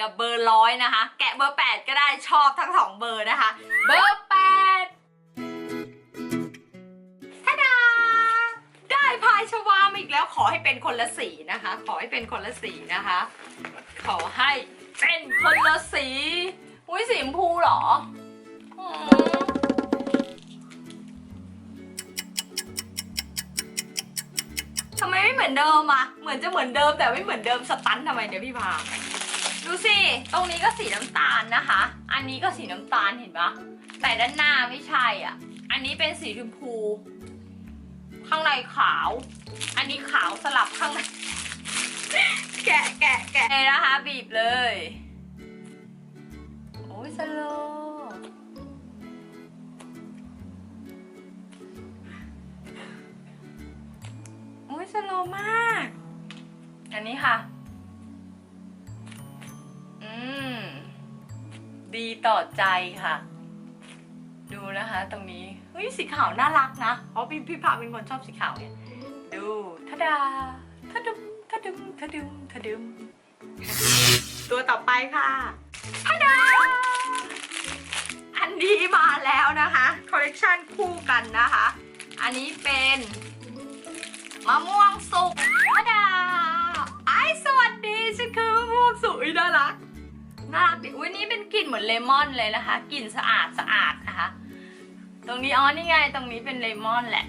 กับเบอร์ร้อยนะคะ แกะเบอร์ 8 ก็ได้ชอบทั้งสองเบอร์นะคะ เบอร์8ท่าดาได้พายชวามอีกแล้วขอให้เป็นคนละสีนะคะ ขอให้เป็นคนละสีนะคะ ขอให้เป็นคนละสีอุ้ยสีชมพูเหรอทำไมไม่เหมือนเดิมอะเหมือนจะเหมือนเดิมแต่ไม่เหมือนเดิมสตันทำไมเนี่ยพี่พา ดูสิ ตรงนี้ก็สีน้ำตาลนะคะ อันนี้ก็สีน้ำตาลเห็นปะแต่ด้านหน้าไม่ใช่อะ อันนี้เป็นสีชมพู ข้างในขาว อันนี้ขาวสลับข้างใน แกะแกะแกะเลยนะคะ บีบเลย โอ้ยสโลโอ้ยสโลมาก อันนี้ค่ะ ม ดีต่อใจค่ะ ดูนะคะ ตรงนี้เฮ้ยสีขาวน่ารักนะเพราะพี่พี่พาเป็นคนชอบสีขาวเนี่ยดูทะดาทะดุมทะดุมทะดุมทะดุมตัวต่อไปค่ะทะดาอันนี้มาแล้วนะคะคอลเลกชันคู่กันนะคะ อันนี้เป็นมะม่วงสุกทะดาไอสวัสดีฉันคือมะม่วงสุกอุ๊ยน่ารัก น่ารักดิอุ้ยนี่เป็นกลิ่นเหมือนเลมอนเลยนะคะ กลิ่นสะอาดสะอาดนะคะ ตรงนี้อ๋อนี่ไง ตรงนี้เป็นเลมอนแหละ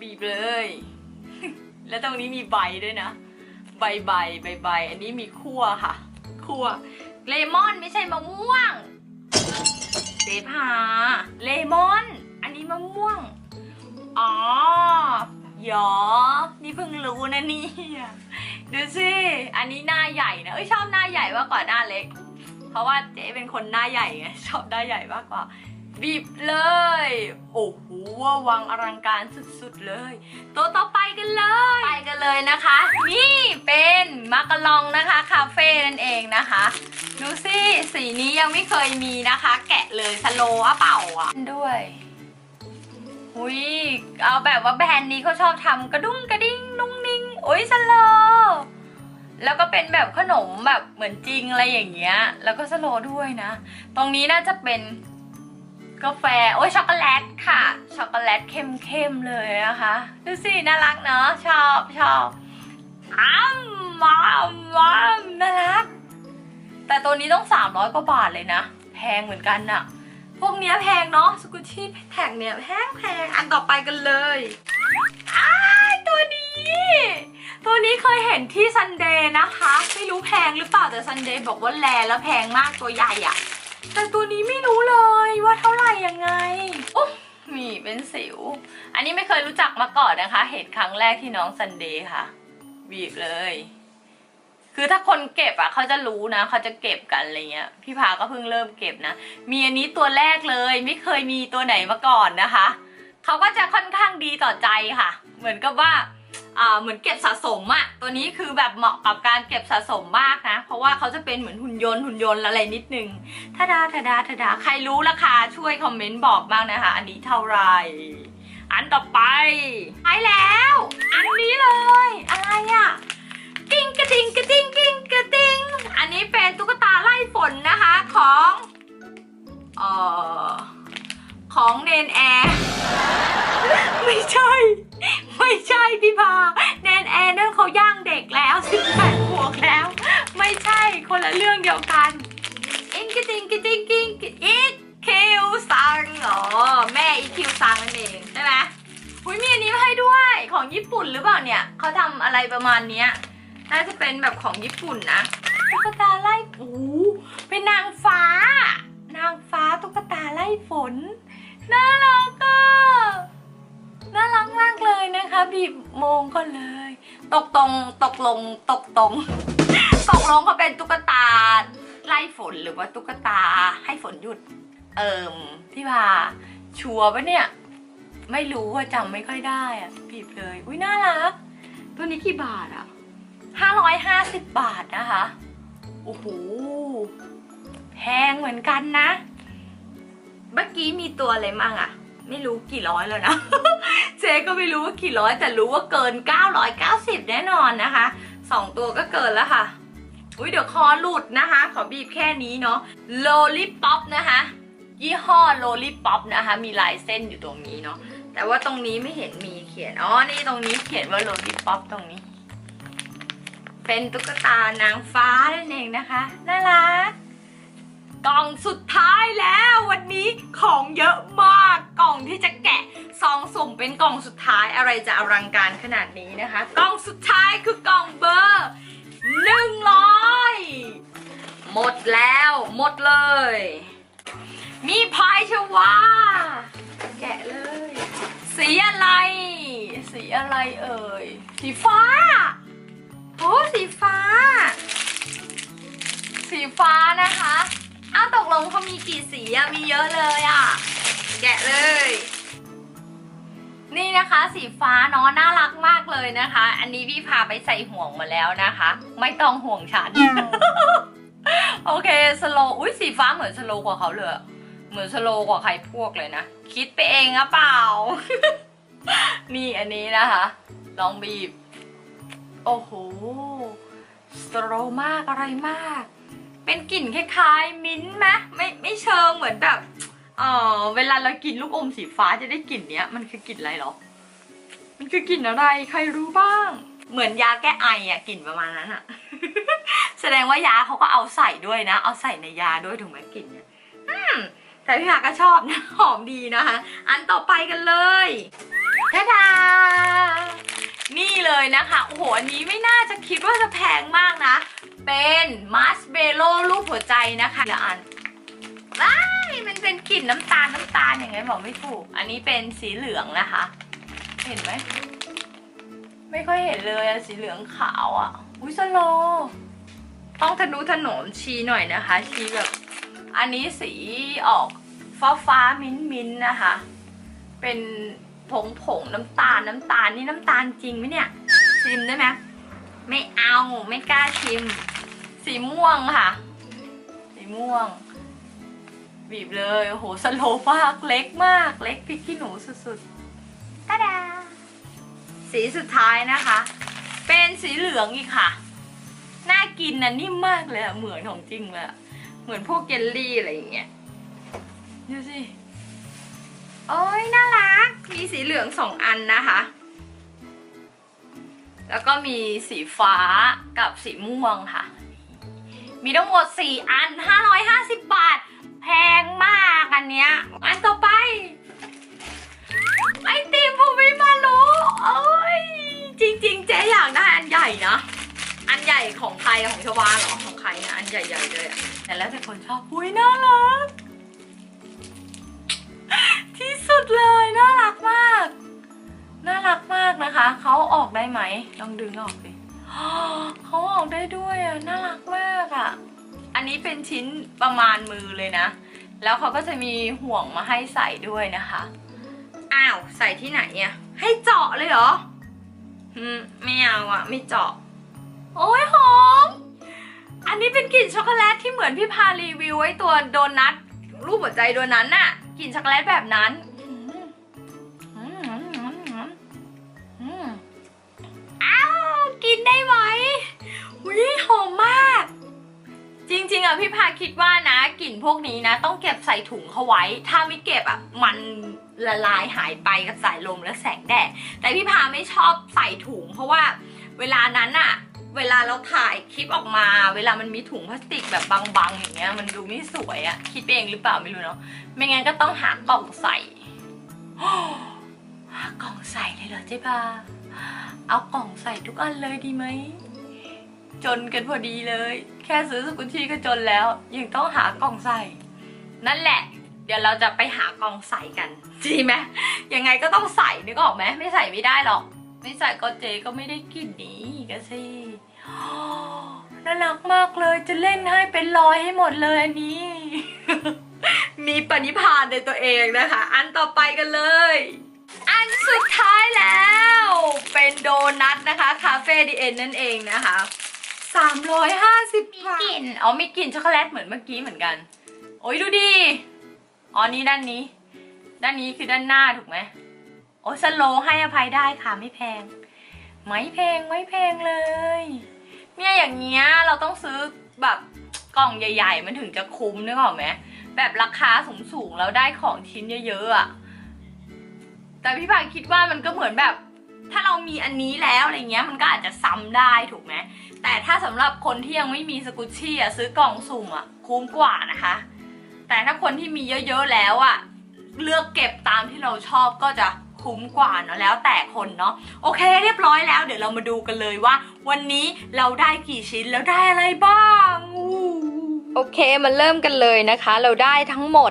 บีบเลย แล้วตรงนี้มีใบด้วยนะ ใบใบใบใบ อันนี้มีคั่วค่ะ คั่ว เลมอนไม่ใช่มะม่วงเจพาเลมอน อันนี้มะม่วง อ๋อหยอ นี่เพิ่งรู้นะเนี่ย ดูสิอันนี้หน้าใหญ่นะเอ้ยชอบหน้าใหญ่มากกว่าหน้าเล็ก เพราะว่าเจ๊เป็นคนหน้าใหญ่ไงชอบหน้าใหญ่มากกว่าบีบเลย โอ้โหวังอลังการสุดๆเลย ตัวต่อไปกันเลย ไปกันเลยนะคะ นี่เป็นมากะลองนะคะคาเฟ่นั่นเองนะคะ ดูสิสีนี้ยังไม่เคยมีนะคะ แกะเลยสโลว์อะเป่าอะด้วยอุ้ยเอาแบบว่าแบรนด์นี้เขาชอบทำกระดุ้งกระดิ้งนุ่งนิ่งอุ้ยสโลว์ แล้วก็เป็นแบบขนมแบบเหมือนจริงอะไรอย่างเงี้ย แล้วก็สโลด้วยนะ ตรงนี้น่าจะเป็นกาแฟ โอ้ยช็อกโกแลตค่ะ ช็อกโกแลตเข้มๆเลยนะคะ ดูสิ น่ารักเนาะ ชอบชอบอ้ามว้ามว้ามน่ารัก แต่ตัวนี้ต้อง300กว่าบาทเลยนะ แพงเหมือนกันน่ะพวกเนี้ยแพงเนาะ สกุชชี่แท็กเนี่ยแพงแพง อันต่อไปกันเลยอ้าตัวนี้ ตัวนี้เคยเห็นที่ซันเดย์นะคะ ไม่รู้แพงหรือเปล่าแต่ซันเดย์บอกว่าแลแล้วแพงมากตัวใหญ่อะแต่ตัวนี้ไม่รู้เลยว่าเท่าไหร่ยังไงโอ้มีเป็นสิว อันนี้ไม่เคยรู้จักมาก่อนนะคะ เห็นครั้งแรกที่น้องซันเดย์ค่ะบีบเลย คือถ้าคนเก็บอะเขาจะรู้นะเขาจะเก็บกันอะไรเงี้ย พี่พาก็เพิ่งเริ่มเก็บนะ มีอันนี้ตัวแรกเลย ไม่เคยมีตัวไหนมาก่อนนะคะ เขาก็จะค่อนข้างดีต่อใจค่ะ เหมือนกับว่า เหมือนเก็บสะสมอะตัวนี้คือแบบเหมาะกับการเก็บสะสมมากนะ เพราะว่าเขาจะเป็นเหมือนหุ่นยนต์หุ่นยนต์อะไรนิดนึงทาดาทาดาทาดาใครรู้ราคาช่วยคอมเมนต์บอกบ้างนะคะ อันนี้เท่าไหรอันต่อไปไปแล้ว อันนี้เลย อะไรอะกิ้งกระดิงกระดิงกิ้งกระดิง อันนี้เป็นตุ๊กตาไล่ฝนนะคะของเอ่อของเนนแอร์ ไม่ใช่ ไม่ใช่พี่พาแนนแอนนั่นเขาย่างเด็กแล้วสิบแปดบวกแล้ว ไม่ใช่คนละเรื่องเดียวกันอิงกิจิงกิจิงกิงอีคิวซังอ๋อแม่อีคิวซังนั่นเองใช่ไหมหุยมีอันนี้มาให้ด้วยของญี่ปุ่นหรือเปล่าเนี่ยเขาทำอะไรประมาณเนี้ยน่าจะเป็นแบบของญี่ปุ่นนะตุ๊กตาไล่โอ้เป็นนางฟ้า นางฟ้าตุ๊กตาไล่ฝนน่ารักอะ น่ารักมากเลยนะคะบีบโมงก่อนเลย ตกตรงตกลงตกตรง ตกลงเขาเป็นตุ๊กตาไล่ฝนหรือว่าตุ๊กตาให้ฝนหยุด เอิมพี่พาชัวร์ปะเนี่ย ไม่รู้ว่าจำไม่ค่อยได้อะบีบเลย อุ้ยน่ารัก ตัวนี้กี่บาทอะห้าร้อยห้าสิบบาทนะคะโอ้โหแพงเหมือนกันนะ เมื่อกี้มีตัวอะไรมั่งอะ ไม่รู้กี่ร้อยแล้วนะ เจ๊ก็ไม่รู้ว่ากี่ร้อย แต่รู้ว่าเกิน 990 แน่นอนนะคะสองตัวก็เกินแล้วค่ะ อุ้ยเดี๋ยวคอหลุดนะคะ ขอบีบแค่นี้เนาะโลลิป o p นะคะ ยี่ห้อโลลิป o p นะคะ มีลายเส้นอยู่ตรงนี้เนาะแต่ว่าตรงนี้ไม่เห็นมีเขียน อ๋อ นี่ตรงนี้เขียนว่าโลลิป o p ตรงนี้ เป็นตุ๊กตานางฟ้านั่นเองนะคะ น่ารัก กล่องสุดท้ายแล้ววันนี้ของเยอะมากกล่องที่จะแกะซองสุ่มเป็นกล่องสุดท้ายอะไรจะอลังการขนาดนี้นะคะ กล่องสุดท้ายคือกล่องเบอร์หนึ่งร้อยหมดแล้วหมดเลย มีพายชวาแกะเลย สีอะไร สีอะไรเอ่ย สีฟ้าโอ้สีฟ้า สีฟ้านะคะ ตกลงเขามีกี่สีอะมีเยอะเลยอะแกะเลย นี่นะคะสีฟ้าเนาะน่ารักมากเลยนะคะ อันนี้พี่พาไปใส่ห่วงมาแล้วนะคะ ไม่ต้องห่วงฉัน โอเคสโลอุ้ยสีฟ้าเหมือนสโลกว่าเขาเลยอะเหมือนสโลกว่าใครพวกเลยนะ คิดไปเองอะเปล่า นี่อันนี้นะคะ ลองบีบ โอ้โหสโตรมากอะไรมาก เป็นกลิ่นคล้ายๆ มิ้นท์ไหมไม่ไม่เชิงเหมือนแบบเออเวลาเรากินลูกอมสีฟ้าจะได้กลิ่นเนี้ยมันคือกลิ่นอะไรหรอ มันคือกลิ่นอะไรใครรู้บ้าง เหมือนยาแก้ไออะกลิ่นประมาณนั้นอะแสดงว่ายาเขาก็เอาใส่ด้วยนะ เอาใส่ในยาด้วยถึงแม้กลิ่นเนี่ยแต่พี่หาก็ชอบนะหอมดีนะคะ อันต่อไปกันเลยทาดานี่เลยนะคะ โอ้โห อันนี้ไม่น่าจะคิดว่าจะแพงมากนะ เป็นมาสเบโลรูปหัวใจนะคะเดี๋ยวอ่านว้ายมันเป็นกลิ่นน้ำตาลน้ำตาลอย่างไงบอกไม่ถูก อันนี้เป็นสีเหลืองนะคะ เห็นไหม ไม่ค่อยเห็นเลยอะสีเหลืองขาวอะอุ้ยสโล ต้องทะนุถนอมชีหน่อยนะคะ ชีแบบ อันนี้สีออกฟ้าฟ้ามิ้นมิ้นนะคะ เป็นผงผงน้ำตาลน้ำตาลนี่น้ำตาลจริงไหมเนี่ย ชิมได้ไหมไม่เอาไม่กล้าชิม สีม่วงค่ะ สีม่วง บีบเลยโอ้โหสโลว์มากเล็กมาก เล็กพริกขี้หนูสุดๆตาดา สีสุดท้ายนะคะ เป็นสีเหลืองอีกค่ะ น่ากินนะนิ่มมากเลยอะเหมือนของจริงเลยอะเหมือนพวกเยลลี่อะไรอย่างเงี้ยดูสิโอ้ยน่ารัก มีสีเหลืองสองอันนะคะ แล้วก็มีสีฟ้ากับสีม่วงค่ะ มีทั้งหมด 4 อัน 550 บาท แพงมากอันเนี้ย อันต่อไป ไอติมผมไม่มารู้เอ้ยจริง ๆ เจ๊อยากได้อันใหญ่นะ อันใหญ่ของใครของชวาเหรอของใครนะอันใหญ่ๆเลยอะแต่แล้วแต่คนชอบอุ้ยน่ารักที่สุดเลยน่ารักมาก น่ารักมากนะคะ เขาออกได้ไหมลองดึงออกสิ เขาออกได้ด้วยอะน่ารักมากอะ อันนี้เป็นชิ้นประมาณมือเลยนะ แล้วเขาก็จะมีห่วงมาให้ใส่ด้วยนะคะ อ้าวใส่ที่ไหนอะให้เจาะเลยเหรออืมไม่เอาอะ ไม่เจาะ โอ้ยหอม อันนี้เป็นกลิ่นช็อกโกแลตที่เหมือนพี่พารีวิวไว้ตัวโดนัทรูปหัวใจโดนัทน่ะกลิ่นช็อกโกแลตแบบนั้น หอมมาก จริงๆอะพี่พาคิดว่านะกลิ่นพวกนี้นะ ต้องเก็บใส่ถุงเขาไว้ ถ้าไม่เก็บอะมันละลายหายไปกับสายลมและแสงแดดแต่พี่พาไม่ชอบใส่ถุง เพราะว่าเวลานั้นอะ เวลาเราถ่ายคลิปออกมา เวลามันมีถุงพลาสติกแบบบางๆอย่างเงี้ย มันดูไม่สวยอะคิดเองหรือเปล่าไม่รู้เนาะไม่งั้นก็ต้องหากล่องใส่หากล่องใส่เลยเหรอเจ๊พาเอากล่องใส่ทุกอันเลยดีไหม จนกันพอดีเลย แค่ซื้อสกุลชีก็จนแล้ว ยังต้องหากล่องใส่ นั่นแหละ เดี๋ยวเราจะไปหากล่องใส่กันดีไหมยังไงก็ต้องใส่นึกออกไหมไม่ใส่ไม่ได้หรอก ไม่ใส่ก็เจก็ไม่ได้กินนี้ก็สิน่ารักมากเลยจะเล่นให้เป็นร้อยให้หมดเลยอันนี้ มีปณิพานในตัวเองนะคะ อันต่อไปกันเลย อันสุดท้ายแล้ว เป็นโดนัทนะคะ คาเฟ่ดีเอ็นนั่นเองนะคะ 350บาทกลิ่นอ๋อมีกลิ่นช็อกโกแลตเหมือนเมื่อกี้เหมือนกัน โอ้ยดูดิอ๋อนี่ด้านนี้ ด้านนี้คือด้านหน้าถูกไหมโอ้สโลว์ให้อภัยได้ค่ะไม่แพง ไม่แพงไม่แพงเลยเนี่ยอย่างเงี้ยเราต้องซื้อแบบกล่องใหญ่ ๆ มันถึงจะคุ้มนึกออกไหมแบบราคาสูงๆแล้วได้ของชิ้นเยอะๆอะแต่พี่พายคิดว่ามันก็เหมือนแบบ ถ้าเรามีอันนี้แล้วอะไรเงี้ยมันก็อาจจะซ้ำได้ถูกไหมแต่ถ้าสำหรับคนที่ยังไม่มีสกุชชี่อะซื้อกล่องสุ่มอะคุ้มกว่านะคะ แต่ถ้าคนที่มีเยอะๆแล้วอะเลือกเก็บตามที่เราชอบก็จะคุ้มกว่าเนาะแล้วแต่คนเนาะโอเค เรียบร้อยแล้วเดี๋ยวเรามาดูกันเลยว่า วันนี้เราได้กี่ชิ้นแล้วได้อะไรบ้างอู โอเคมาเริ่มกันเลยนะคะ เราได้ทั้งหมด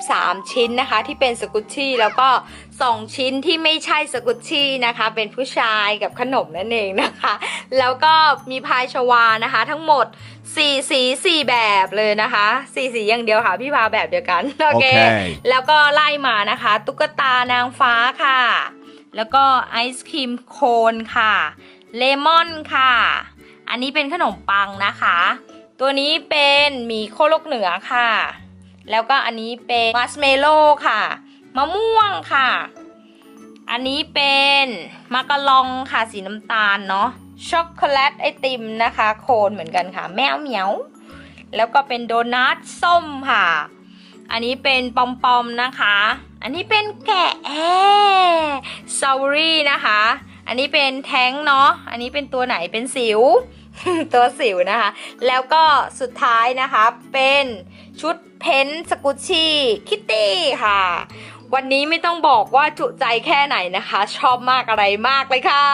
23 ชิ้นนะคะ ที่เป็นสกุชชี่แล้วก็ 2 ชิ้นที่ไม่ใช่สกุชชี่นะคะ เป็นผู้ชายกับขนมนั่นเองนะคะ แล้วก็มีพายชวานะคะ ทั้งหมด 4 สี 4 แบบเลยนะคะ 4 สีอย่างเดียวค่ะพี่พาแบบเดียวกันโอเค Okay. แล้วก็ไล่มานะคะ ตุ๊กตานางฟ้าค่ะ แล้วก็ไอศครีมโคนค่ะเลมอนค่ะ อันนี้เป็นขนมปังนะคะ ตัวนี้เป็นหมีโคโลกเหนือค่ะ แล้วก็อันนี้เป็นมัสเมโลค่ะ มะม่วงค่ะ อันนี้เป็นมากะลองค่ะสีน้ำตาลเนาะ ช็อกโกแลตไอติมนะคะ โคนเหมือนกันค่ะ แมวเหมียว แล้วก็เป็นโดนัทส้มค่ะ อันนี้เป็นปอมปอมนะคะ อันนี้เป็นแกะแอสเบอรี่นะคะ อันนี้เป็นแท้งเนาะ อันนี้เป็นตัวไหนเป็นสิว ตัวสิวนะคะ แล้วก็สุดท้ายนะคะเป็นชุดเพ้นสกุชชี่คิตตี้ค่ะ วันนี้ไม่ต้องบอกว่าจุใจแค่ไหนนะคะ ชอบมากอะไรมากเลยค่ะ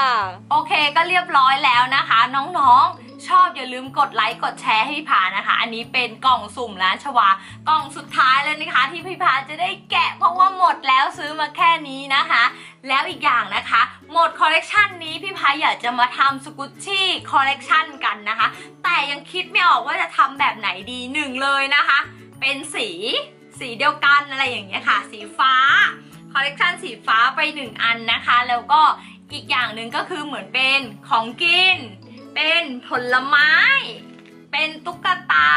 โอเคก็เรียบร้อยแล้วนะคะ น้องๆ ชอบอย่าลืมกดไลค์กดแชร์ให้พี่ผานะคะ อันนี้เป็นกล่องสุ่มร้านชวากล่องสุดท้ายแล้วนะคะที่พี่ผาจะได้แกะเพราะว่าหมดแล้วซื้อมาแค่นี้นะคะ แล้วอีกอย่างนะคะ หมดคอลเลกชันนี้พี่พายอยากจะมาทำสกุชชี่คอลเลกชันกันนะคะ แต่ยังคิดไม่ออกว่าจะทำแบบไหนดีหนึ่งเลยนะคะ เป็นสีสีเดียวกันอะไรอย่างเงี้ยค่ะ สีฟ้าคอลเลกชันสีฟ้าไปหนึ่งอันนะคะ แล้วก็อีกอย่างหนึ่งก็คือเหมือนเป็นของกิน เป็นผลไม้ เป็นตุ๊กตา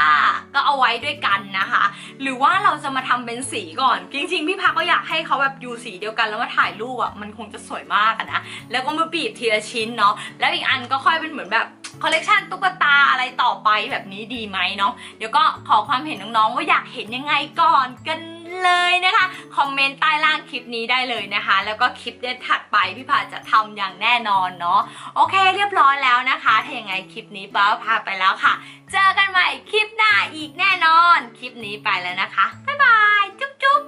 ก็เอาไว้ด้วยกันนะคะ หรือว่าเราจะมาทำเป็นสีก่อน จริงๆ พี่พักก็อยากให้เขาแบบอยู่สีเดียวกันแล้วมาถ่ายรูปอะมันคงจะสวยมากะนะ แล้วก็มาบีบทีละชิ้นเนาะ แล้วอีกอันก็ค่อยเป็นเหมือนแบบคอลเลกชันตุ๊กตาอะไรต่อไปแบบนี้ดีไหมเนาะ เดี๋ยวก็ขอความเห็นน้องๆว่าอยากเห็นยังไงก่อนกันเลยนะคะ อมเมนต์ใต้ล่างคลิปนี้ได้เลยนะคะ แล้วก็คลิปเด็ดถัดไปพี่ผาจะทำอย่างแน่นอนเนาะโอเคเรียบร้อยแล้วนะคะถ้าอย่างไงคลิปนี้ป้าพาไปแล้วค่ะ เจอกันใหม่คลิปหน้าอีกแน่นอน คลิปนี้ไปแล้วนะคะบ๊ายบายจุ๊บจุ๊บ